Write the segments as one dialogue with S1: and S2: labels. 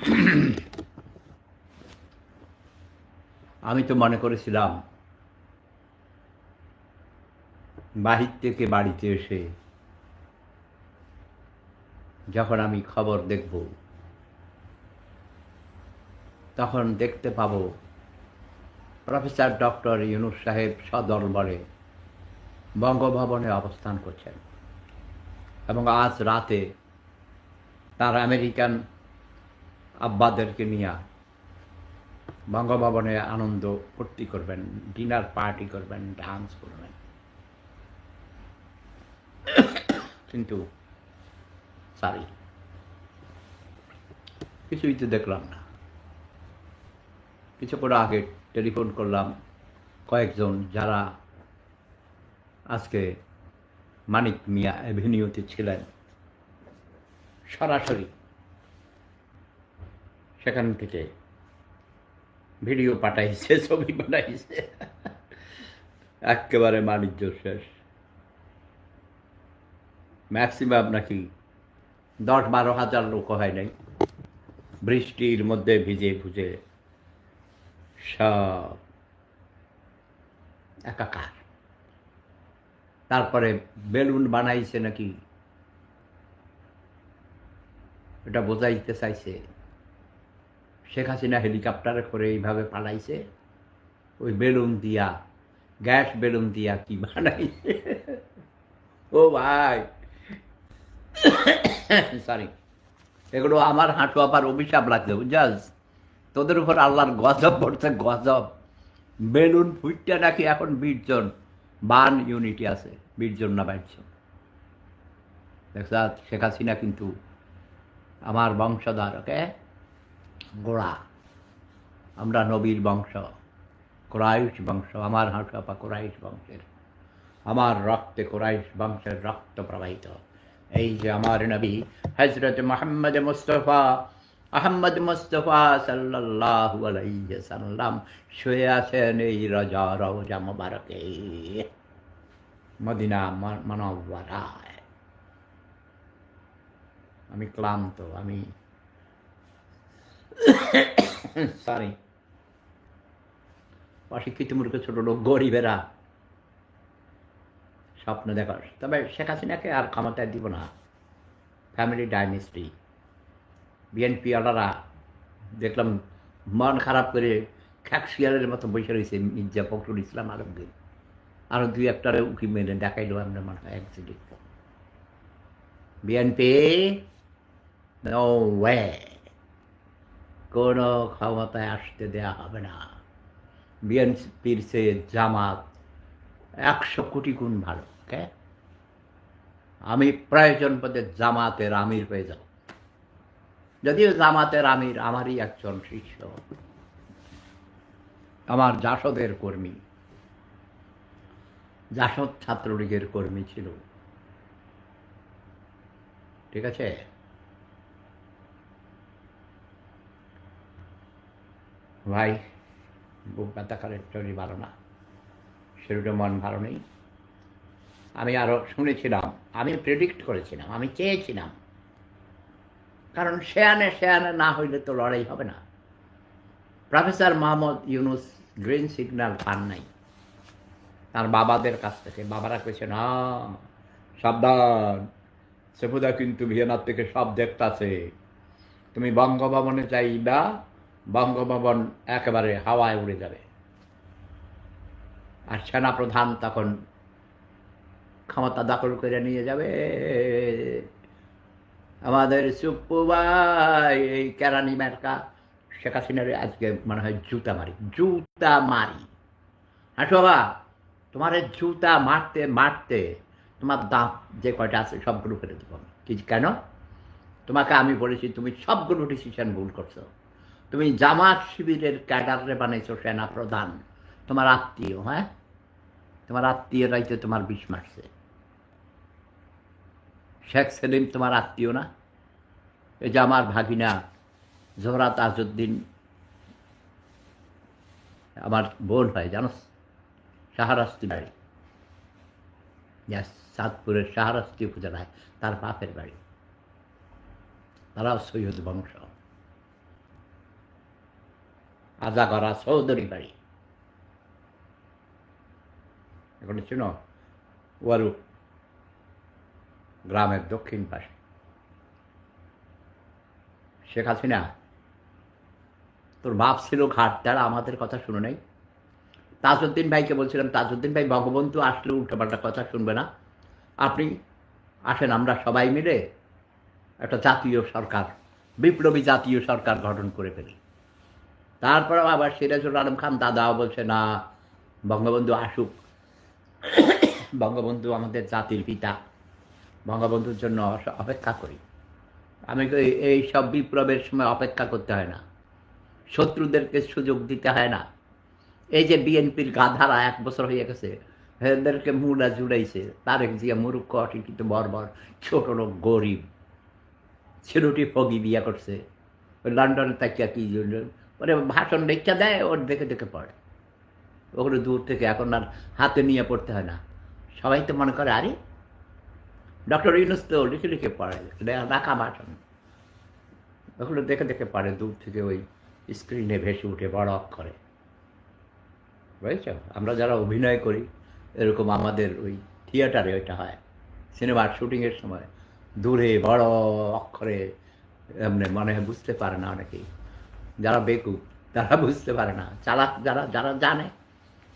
S1: আমি তো মনে করেছিলাম, বাহির থেকে বাড়িতে এসে যখন আমি খবর দেখব, তখন দেখতে পাব প্রফেসর ডক্টর ইউনুস সাহেব সদলবলে বঙ্গভবনে অবস্থান করছেন এবং আজ রাতে তার আমেরিকান আব্বাদেরকে নিয়ে বঙ্গভবনে আনন্দ ফুর্তি করবেন, ডিনার পার্টি করবেন, ডান্স করবেন। কিন্তু সরি কিছুই তো দেখলাম না। কিছুক্ষণ আগে টেলিফোন করলাম কয়েকজন যারা আজকে মানিক মিয়া অ্যাভিনিউতে ছিলেন। সরাসরি সেখান থেকে ভিডিও পাঠাইছে, ছবি পাঠাইছে। একেবারে বাণিজ্য শেষ। ম্যাক্সিমাম নাকি দশ বারো হাজার লোক হয় নাই। বৃষ্টির মধ্যে ভিজে ভুজে সব একাকার। তারপরে বেলুন বানাইছে নাকি? এটা বোঝাইতে চাইছে। শেখ হাসিনা হেলিকপ্টারে করে এইভাবে পালাইছে। ওই বেলুন দিয়া, গ্যাস বেলুন দিয়া কি বানাইছে ও ভাই। সরি এগুলো আমার হাঁটু আবার অভিশাপ লাগছে বুঝাস তোদের উপর আল্লাহর গজব পড়ছে, গজব। বেলুন ফুটটা নাকি এখন বিশজন বান ইউনিটি আছে বিশজন না বাইশজন দেখছ, শেখ হাসিনা কিন্তু আমার বংশধর, ওকে? গোড়া। আমরা নবীর বংশ, কোরাইশ বংশ, আমার হাঁটু আপা কোরাইশ বংশের। আমার রক্তে কোরাইশ বংশের রক্ত প্রবাহিত। এই যে আমার নবী হজরত মোহাম্মদ মুস্তফা আহম্মদ মুস্তফা আলাইহি সাল্লাম শুয়ে আছেন এই রাজা রওজা মুবারকে। মদিনা মনওয়ারায়। আমি ক্লান্ত, আমি সরি অশিক্ষিত মূর্খ ছোট লোক, গরিবেরা স্বপ্ন দেখার তবে শেখ হাসিনাকে আর ক্ষমতায় দিব না। ফ্যামিলি ডাইনেস্টি বিএনপি আলারা দেখলাম মন খারাপ করে খ্যাকশিয়ালের মতো বসে রয়েছে মির্জা ফখরুল ইসলাম আলমগীর। আরও দুই একটা উকি মেরে দেখাইলো আমরা মনে হয় অ্যাক্সিডেন্ট বিএনপি নো ওয়ে কোনো ক্ষমতায় আসতে দেয়া হবে না। বিএনপির সে জামাত একশো কোটি গুণ ভালো কে আমি প্রয়োজন পদে জামাতের আমির হয়ে যাব। যদিও জামাতের আমির আমারই একজন শিষ্য, আমার জাসদের কর্মী, জাসদ ছাত্রলীগের কর্মী ছিল। ঠিক আছে? ভাই, বুক ব্যথা করে, শরীর ভালো না। শরীরে মন ভালো নেই। আমি আরও শুনেছিলাম, আমি প্রেডিক্ট করেছিলাম, আমি চেয়েছিলাম। কারণ শেয়ানে শেয়ানে না হইলে তো লড়াই হবে না। Professor Muhammad Yunus green signal পান নাই। তার বাবাদের কাছ থেকে, বাবারা কইছে, না, সাবধান। সেফুদা কিন্তু ভিয়েনার থেকে সব দেখতাছে। তুমি বঙ্গভবনে চাইবা বঙ্গভবন একেবারে হাওয়ায় উড়ে যাবে। আর সেনাপ্রধান তখন ক্ষমতা দখল করে নিয়ে যাবে। আমাদের সুপ্পু ভাই, এই কেরানি মার্কা, শেখ হাসিনারে আজকে মনে হয় জুতা মারি জুতা মারি। হাঁটু বাবা তোমার জুতা মারতে মারতে তোমার দাঁত যে কয়টা আছে সবগুলো ফেলে দেবো কি, কেন? তোমাকে আমি বলেছি, তুমি সবগুলো ডিসিশন ভুল করছ। তুমি জামাত শিবিরের ক্যাডারে বানাইছো সেনা প্রধান তোমার আত্মীয় হ্যাঁ? তোমার আত্মীয়রাই তো তোমার বিষ মারছে। শেখ সেলিম তোমার আত্মীয় না? এই যে আমার ভাগিনা জোহরা তাজউদ্দিন আমার বোন হয় জানো শাহরাস্তি বাড়ি। চাঁদপুরের শাহরাস্তি উপজেলায় তার বাপের বাড়ি। তারাও সৈয়দ বংশ। আজাগরা চৌধুরী বাড়ি। এখন চিনো ওয়ারু গ্রামের দক্ষিণ পাশে। শেখ হাসিনা, তোর বাপ ছিল ঘাট, তারা আমাদের কথা শুনে নাই। তাজউদ্দিন ভাইকে বলছিলাম, তাজউদ্দিন ভাই ভগবন্ত আসলে উল্টোপাল্টা কথা শুনবে না। আপনি আসেন, আমরা সবাই মিলে একটা জাতীয় সরকার, বিপ্লবী জাতীয় সরকার গঠন করে ফেলি। তারপরে আবার সিরাজুল আলম খান দাদাও বলছে, না, বঙ্গবন্ধু আসুক। বঙ্গবন্ধু আমাদের জাতির পিতা। বঙ্গবন্ধুর জন্য অপেক্ষা করি। আমি এই সব বিপ্লবের সময় অপেক্ষা করতে হয় না। শত্রুদেরকে সুযোগ দিতে হয় না। এই যে বিএনপির গাধারা এক বছর হয়ে গেছে, এদেরকে মুলা জুড়াইছে তারেক জিয়া মুরুক্ষ, অশিক্ষিত, বর্বর, ছোট লোক, গরিব। ছেলেটি ফগি বিয়া করছে। লন্ডনে তাকিয়া কি ওরে ভাষণ লেখা দেয়, ওর দেখে দেখে পড়ে। ওগুলো দূর থেকে এখন আর হাতে নিয়ে পড়তে হয় না। সবাই তো মনে করে, আরে, ডক্টর ইউনুস তো লিখে লিখে পড়ে রাখা ভাষণ। ওগুলো দেখে দেখে পড়ে, দূর থেকে ওই স্ক্রিনে ভেসে উঠে, বড় অক্ষরে। বুঝেছ? আমরা যারা অভিনয় করি, এরকম আমাদের ওই থিয়েটারে ওইটা হয়। সিনেমার শুটিংয়ের সময় দূরে বড় অক্ষরে, এমনি মনে হয় বুঝতে পারে না অনেকেই। যারা বেকুব, তারা বুঝতে পারে না। চালাক যারা যারা জানে,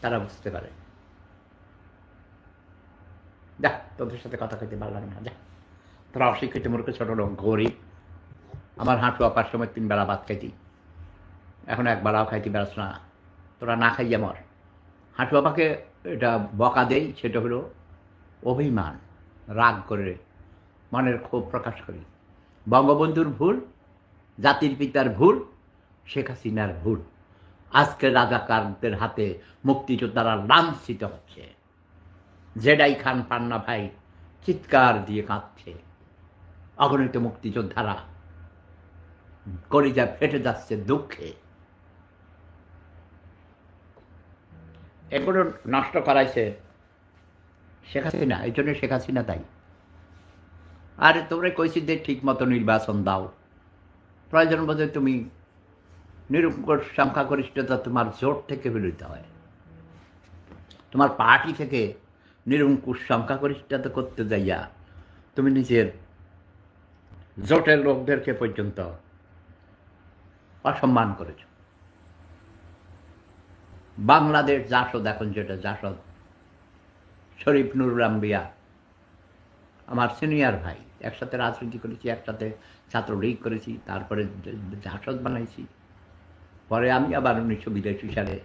S1: তারা বুঝতে পারে। যা, তোদের সাথে কথা কইতে ভালো লাগে না, যা। তোরা অশিক্ষিত মূর্খ, ছোট লোক, গরিব। আমার হাঁটু আপার সময় তিন বেলা ভাত খাইতি। এখন এক বেলাও খাইতে বেড়াস না। তোরা না খাইয়া মর। হাঁটু আপাকে এটা বকা দেই, সেটা হলো অভিমান, রাগ করে মনের ক্ষোভ প্রকাশ করি। বঙ্গবন্ধুর ভুল, জাতির পিতার ভুল শেখ হাসিনার ভুল। আজকে রাজাকারদের হাতে মুক্তিযোদ্ধারা লাঞ্ছিত হচ্ছে। জেডাই খান পান্না ভাই চিৎকার দিয়ে কাঁদছে। অগণিত মুক্তিযোদ্ধারা কলিজা ফেটে যাচ্ছে দুঃখে। এগুলো নষ্ট করাইছে শেখ হাসিনা, এই জন্য শেখ হাসিনা তাই আরে তোমরা কইছি যে ঠিক মতো নির্বাচন দাও। প্রয়োজন বোধে তুমি নিরঙ্কুশ সংখ্যাগরিষ্ঠতা তোমার জোট থেকে বেরোতে হয়। তোমার পার্টি থেকে নিরঙ্কুশ সংখ্যাগরিষ্ঠতা করতে যাইয়া তুমি নিজের জোটের লোকদেরকে পর্যন্ত অসম্মান করেছ। বাংলাদেশ জাসদ, এখন যেটা জাসদ, শরীফ নুরুল আম্বিয়া, আমার সিনিয়র ভাই, একসাথে রাজনীতি করেছি, একসাথে ছাত্রলীগ করেছি, তারপরে জাসদ বানাইছি। পরে আমি আবার উনিশশো বিরাশি সালে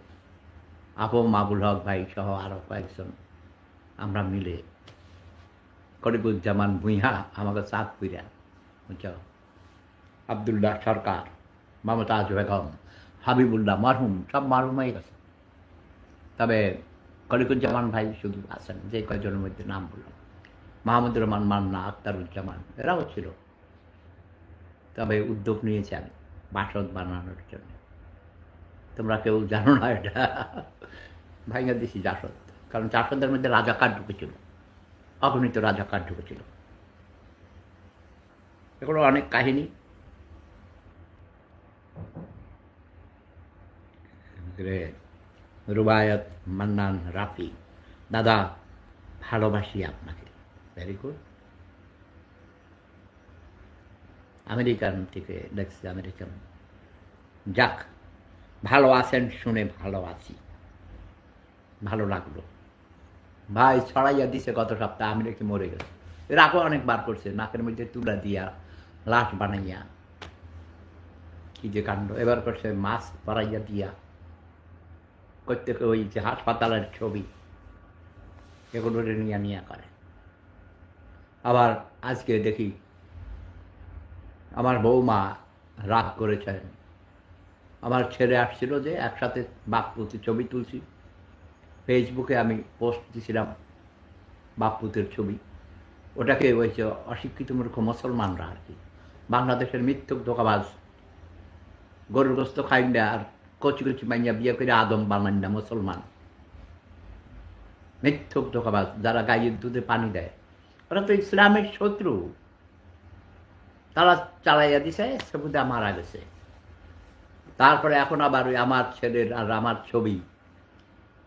S1: আপম মাবুল হক ভাই সহ আরও কয়েকজন আমরা মিলে করিবুজ্জামান ভুইহা আমাকে চাঁদ পুইরা বুঝছ, আবদুল্লাহ সরকার মমতাজ বেগম, হাবিবুল্লাহ মারহুম, সব মারহুম হয়ে গেছে তবে কলিকুজ্জামান ভাই শুধু আছেন, যে কয়জনের মধ্যে নাম বললাম। মাহমুদুর রহমান মান্না আক্তারুজ্জামান এরাও ছিল। তবে উদ্যোগ নিয়েছেন, বাসদ বানানোর জন্য। তোমরা কেউ জানো না এটা। ভাইঙ্গা দিছি জাসদ। কারণ জাসদের মধ্যে রাজা রাজাকার ঢুকেছিল। অগণিত রাজাকার ঢুকেছিল। এগুলো অনেক কাহিনী। রুবায়ত, মান্নান, রাফি, দাদা, ভালোবাসি আপনাকে। ভেরি গুড আমেরিকান থেকে দেখছি, আমেরিকান। যাক ভালো আছেন শুনে ভালো আছি। ভালো লাগল। ভাই ছড়াইয়া দিছে গত সপ্তাহে আমি নাকি মরে গেছে। এর আগেও অনেকবার করছে, নাকের মধ্যে তুলা দিয়া, লাশ বানাইয়া। কি যে কাণ্ড। এবার করছে, মাছ পরাইয়া দিয়া। করতে ওই যে হাসপাতালের ছবি, এগুলো নিয়ে নিয়ে করে। আবার আজকে দেখি, আমার বৌমা রাগ করেছেন। আমার ছেলে আসছিল যে একসাথে বাপপুতি ছবি তুলছি। ফেসবুকে আমি পোস্ট দিয়েছিলাম বাপপুতের ছবি। ওটাকে ওই যে অশিক্ষিত মূর্খ মুসলমানরা আর কি। বাংলাদেশের মিথ্যুক ধোকাবাজ। গরুর গোস্ত খাই না আর কচি কচি মাইয়া বিয়ে করে আদম বানান মুসলমান। মিথ্যুক ধোকাবাজ, যারা গাইয়ের দুধে পানি দেয়। ওরা তো ইসলামের শত্রু। তারা চালাইয়া দিছে সবুদা মারা গেছে। তারপরে এখন আবার ওই আমার ছেলের আর আমার ছবি।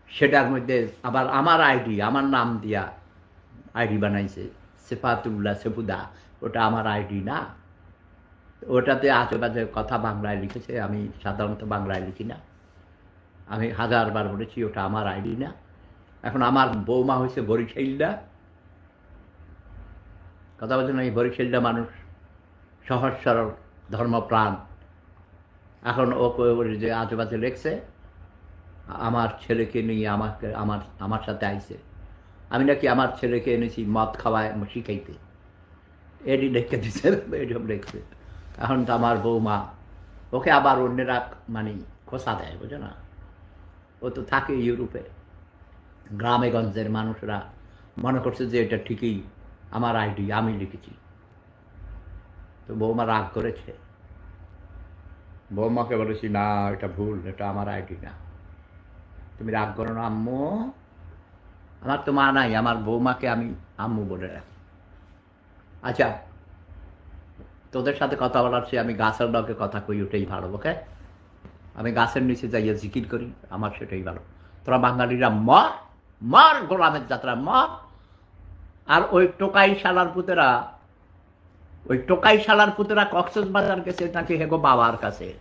S1: সেটার মধ্যে আবার আমার আইডি, আমার নাম দিয়া আইডি বানাইছে, সেফাতুল্লাহ সেফুদা। ওটা আমার আইডি না। ওটাতে আশেপাশে কথা বাংলায় লিখেছে, আমি সাধারণত বাংলায় লিখি না। আমি হাজারবার বলেছি, ওটা আমার আইডি না। এখন আমার বৌমা হয়েছে বরিশাইলদা। কথা বলছেন এই বরিশাইলদা মানুষ সহজ সরল ধর্মপ্রাণ। এখন ও যে আশেপাশে লেখছে, আমার ছেলেকে নিয়ে আমাকে, আমার আমার সাথে আইছে। আমি নাকি আমার ছেলেকে এনেছি মদ খাওয়ায় শিখাইতে। এটি লিখে দিছে, এরকম লিখছে। এখন তো আমার বৌমা, ওকে আবার অন্যরা মানে খোসা দেয়, বুঝো না? ও তো থাকে ইউরোপে। গ্রামে গঞ্জের মানুষরা মনে করছে যে এটা ঠিকই আমার আইডি, আমি লিখেছি। তো বৌমা রাগ করেছে। বৌমাকে বলেছি, না, এটা ভুল, এটা আমার আইডি না। তুমি রাগ করো না, আম্মু। আমার তো মা নাই, আমার বৌমাকে আমি আম্মু বলে রাখি। আচ্ছা তোদের সাথে কথা বলার চেয়ে আমি গাছের লগে কথা কই, ওটাই ভালো, ওকে? আমি গাছের নিচে যাইয়া জিকির করি, আমার সেটাই ভালো। তোরা বাঙালিরা মর মর, গোলামের যাত্রা মর। আর ওই টোকাই শালার পুতেরা ওই টোকাই শালার পুতরা কক্সেস বাজার গেছে নাকি হেগো বাবার কাছে।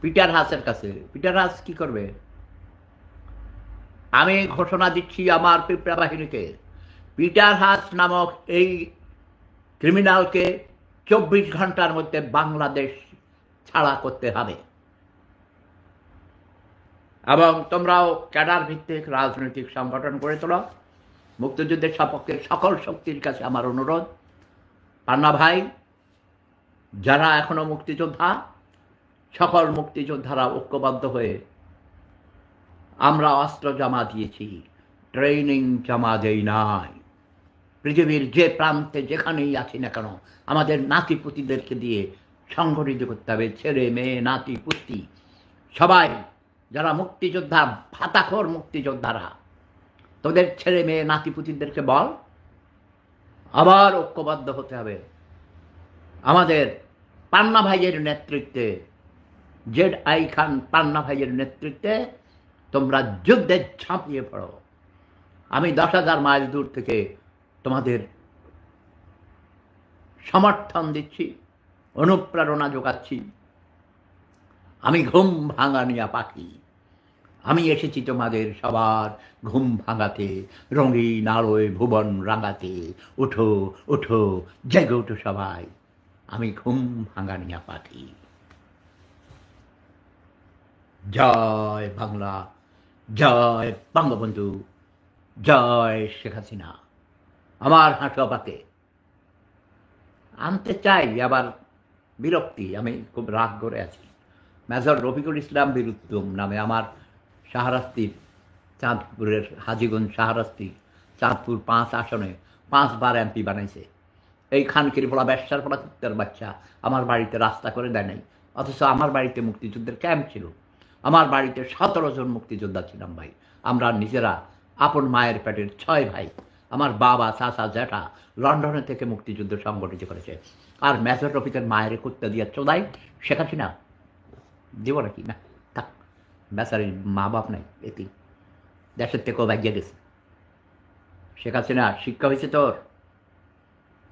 S1: পিটার হাসের কাছে। পিটার হাস কি করবে? আমি ঘোষণা দিচ্ছি আমার পিঁপড়া বাহিনীকে। পিটার হাস নামক এই ক্রিমিনালকে চব্বিশ ঘণ্টার মধ্যে বাংলাদেশ ছাড়া করতে হবে। এবং তোমরাও ক্যাডার ভিত্তিক রাজনৈতিক সংগঠন করে তোলো। মুক্তিযুদ্ধের সপক্ষে সকল শক্তির কাছে আমার অনুরোধ। পান্না ভাই, যারা এখনও মুক্তিযোদ্ধা, সকল মুক্তিযোদ্ধারা ঐক্যবদ্ধ হয়ে আমরা অস্ত্র জমা দিয়েছি, ট্রেনিং জমা দেই নাই। পৃথিবীর যে প্রান্তে যেখানেই আছি না কেন, আমাদের নাতি পুতিদেরকে দিয়ে সংগঠিত করতে হবে, ছেলে, মেয়ে, নাতি, পুতি, সবাই, যারা মুক্তিযোদ্ধা ভাতাখোর মুক্তিযোদ্ধারা, তোদের ছেলে, মেয়ে নাতি পুতিদেরকে বল। আবার ঐক্যবদ্ধ হতে হবে। আমাদের পান্না ভাইয়ের নেতৃত্বে, জেড আই খান পান্না ভাইয়ের নেতৃত্বে তোমরা যুদ্ধে ঝাঁপিয়ে পড়ো। আমি দশ হাজার মাইল দূর থেকে তোমাদের সমর্থন দিচ্ছি, অনুপ্রেরণা যোগাচ্ছি। আমি ঘুম ভাঙানিয়া পাখি। আমি এসেছি তোমাদের সবার ঘুম ভাঙাতে, রঙিন আলোয় ভুবন রাঙাতে। উঠো উঠো জেগে উঠো সবাই। আমি ঘুম ভাঙানিয়া পাখি জয় বাংলা, জয় বঙ্গবন্ধু, জয় শেখ হাসিনা। আমার হাঁটুয়াপাকে আনতে চাই আবার বিরক্তি, আমি খুব রাগ করে আছি। মেজর রফিকুল ইসলাম বীরুত্তম নামে আমার শাহরাস্তির চাঁদপুরের হাজিগঞ্জ শাহরাস্তি, চাঁদপুর পাঁচ আসনে পাঁচবার এমপি বানাইছে। এই খানকির ফলা ব্যবসার ফলা কুত্তার বাচ্চা আমার বাড়িতে রাস্তা করে দেয় নাই। অথচ আমার বাড়িতে মুক্তিযুদ্ধের ক্যাম্প ছিল। আমার বাড়িতে সতেরো জন মুক্তিযোদ্ধা ছিলাম ভাই। আমরা নিজেরা, আপন মায়ের পেটের ছয় ভাই। আমার বাবা, চাচা, জ্যাঠা লন্ডনে থেকে মুক্তিযুদ্ধ সংগঠিত করেছে। আর মেজর রফিকের মায়ের কুত্তা দিয়ে চোদাই শেখাচ্ছি না দিব নাকি? না। বেচারির মা বাপ নাই, এটি। দেশের থেকেও ভাগ্যে গেছে। শেখ হাসিনা, শিক্ষা হয়েছে তোর।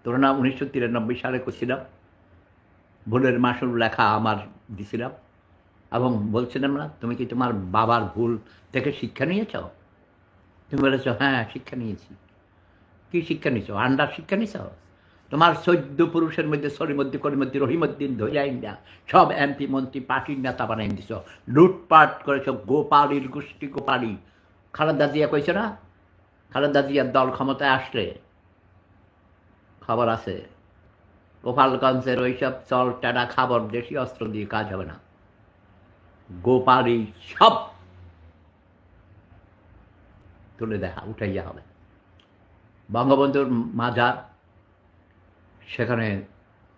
S1: তোর না উনিশশো তিরানব্বই সালে করছিলাম। ভুলের মাসুল লেখা আমার দিছিলাম। এবং বলছিলাম না, তুমি কি তোমার বাবার ভুল থেকে শিক্ষা নিয়েছ? তুমি বলেছ হ্যাঁ শিক্ষা নিয়েছি। কি শিক্ষা নিয়েছ? আন্ডার শিক্ষা নিয়েছ? তোমার চোদ্দ পুরুষের মধ্যে সরির মধ্যে রহিমদ্দিন ধৈরাইন্দা সব এমপি মন্ত্রী, পার্টির নেতা বানাই দিছ। লুটপাট করেছ, গোপালির গোষ্ঠী গোপালি। খালেদা জিয়া কইছে না? খালেদা জিয়ার দল ক্ষমতায় আসলে। খবর আছে। গোপালগঞ্জের ওইসব চল টাটা খাবার, দেশি অস্ত্র দিয়ে কাজ হবে না। গোপালি সব তুলে দেখা, উঠাইয়া হবে। বঙ্গবন্ধুর মাজার সেখানে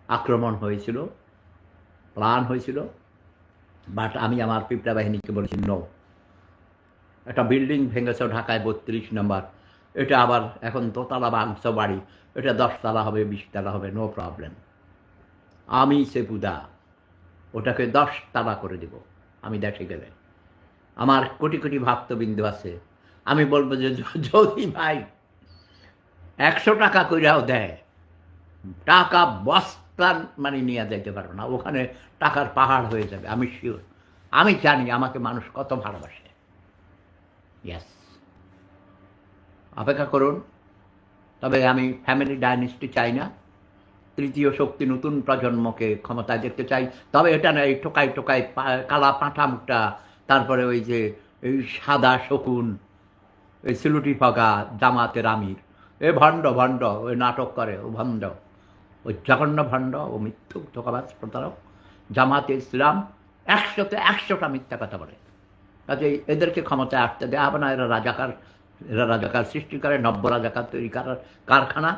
S1: আক্রমণ হয়েছিল, প্লান হয়েছিল বাট আমি আমার পিপড়া বাহিনীকে বলেছি নো একটা বিল্ডিং ভেঙেছে ঢাকায় বত্রিশ নম্বর এটা আবার এখন দোতলা বাংশ বাড়ি। এটা দশতলা হবে, বিশতলা হবে নো প্রবলেম আমি সেপুদা, ওটাকে দশ তালা করে দিব, আমি দেশে গেলে। আমার কোটি কোটি ভক্তবিন্দু আছে। আমি বলব যে, যদি ভাই, একশো টাকা কইরাও দেয় টাকা বস্তা মানে নিয়ে যাইতে পারব না, ওখানে টাকার পাহাড় হয়ে যাবে, আমি শিওর আমি জানি আমাকে মানুষ কত ভালোবাসে। ইয়াস অপেক্ষা করুন। তবে আমি ফ্যামিলি ডাইনেস্টি চাই না। তৃতীয় শক্তি নতুন প্রজন্মকে ক্ষমতায় দেখতে চাই। তবে এটা না, এই টোকাই টোকাই কালা পাঁঠা মুখটা তারপরে ওই যে, এই সাদা শকুন, এই সিলুটি ফাঁকা জামাতের আমির। এ ভণ্ড ভণ্ড, ওই নাটক করে, ও ভণ্ড। ওই জঘন্য ভণ্ড ও মিথ্যুক ধোকাবাজ প্রতারক, জামাতে ইসলাম একশোতে একশোটা মিথ্যা কথা বলে। কাজে এদেরকে ক্ষমতায় আসতে দেওয়া হবে না, এরা রাজাকার এরা রাজাকার সৃষ্টি করে, নব্য রাজাকার তৈরি করার কারখানা,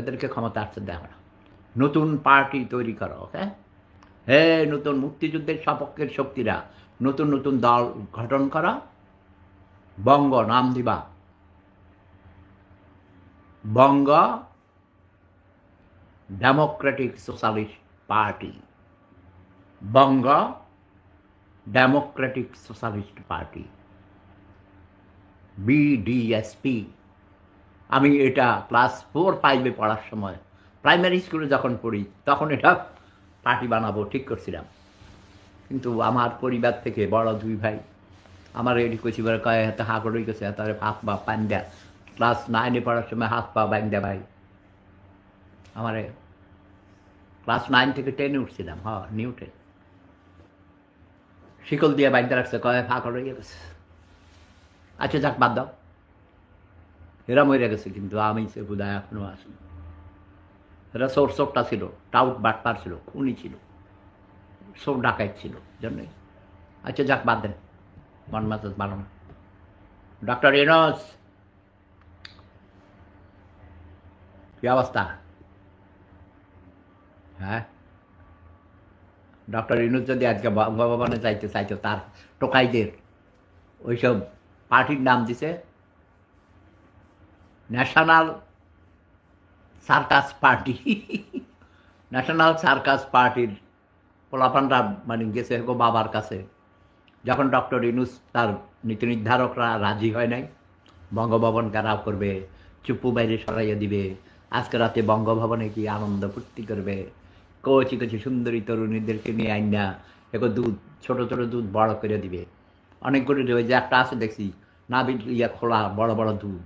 S1: এদেরকে ক্ষমতা আসতে দেওয়া হবে না। নতুন পার্টি তৈরি করো হ্যাঁ হে নতুন মুক্তিযুদ্ধের সপক্ষের শক্তিরা, নতুন নতুন দল গঠন করা। বঙ্গ, নাম দিবা। Banga Democratic Socialist Party Banga Democratic Socialist Party BDSP আমি এটা ক্লাস ফোর ফাইভে পড়ার সময় প্রাইমারি স্কুলে যখন পড়ি, তখন এটা পার্টি বানাবো, ঠিক করছিলাম। কিন্তু আমার পরিবার থেকে বড় দুই ভাই, আমার এটি কইছি বলে কয় হাতে হা করে গেছে তার হাত পা পান্দা ক্লাস নাইনে পড়ার সময় হাত পা বান্দা ভাই। আমারে ক্লাস নাইন থেকে টেনে উঠছিলাম, হ নিউ টেন শিকল দিয়ে বাইন্দা রাখছে, কয়, ফা, করে গেছে আচ্ছা যাক, বাদ দাও। এরা মরে গেছে, কিন্তু আমি সে বোধহয় এখনও আসি এরা সোর সোরটা ছিল, টাউট বাটপার ছিল, খুনি ছিল, সোর ডাকাইত ছিল জন্যই আচ্ছা যাক, বাদ দেন, মন মাথাজ ভালো না। ডক্টর এনস, কি অবস্থা? হ্যাঁ? ডক্টর ইনুস যদি আজকে ভগবানে চাইতে চাইতো, তার টোকাইদের ওইসব পার্টির নাম দিছে National Circus Party National Circus পার্টির পোলাপানরা মানে গেছে গো বাবার কাছে। যখন ডক্টর ইনুস তার নীতি নির্ধারকরা রাজি হয় নাই বঙ্গভবন ঘেরাও করবে, চুপ্পু বাইরে সরাইয়া দিবে, আজকে রাতে বঙ্গভবনে কি আনন্দ ফুর্তি করবে। কচি কচি সুন্দরী তরুণীদেরকে নিয়ে আইনা, এগো দুধ, ছোট ছোট দুধ বড় করে দিবে। অনেকগুলো ওই যে একটা আছে দেখছি নাবিল ইয়া খোলা, বড় বড় দুধ।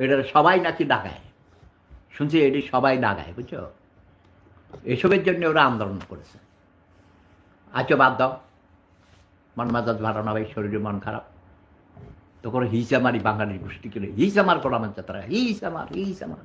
S1: এটা সবাই নাকি ডাকায় শুনছি এটি সবাই ডাকায় বুঝছ? এসবের জন্য ওরা আন্দোলন করেছে। আচ্ছা বাদ দাও। মন মাজাজ ভালো না ভাই শরীরে মন খারাপ। তো করে হিসামারি বাঙালির গোষ্ঠী করে হিসামার করা আমার যাত্রা, হিসামার হিসামার।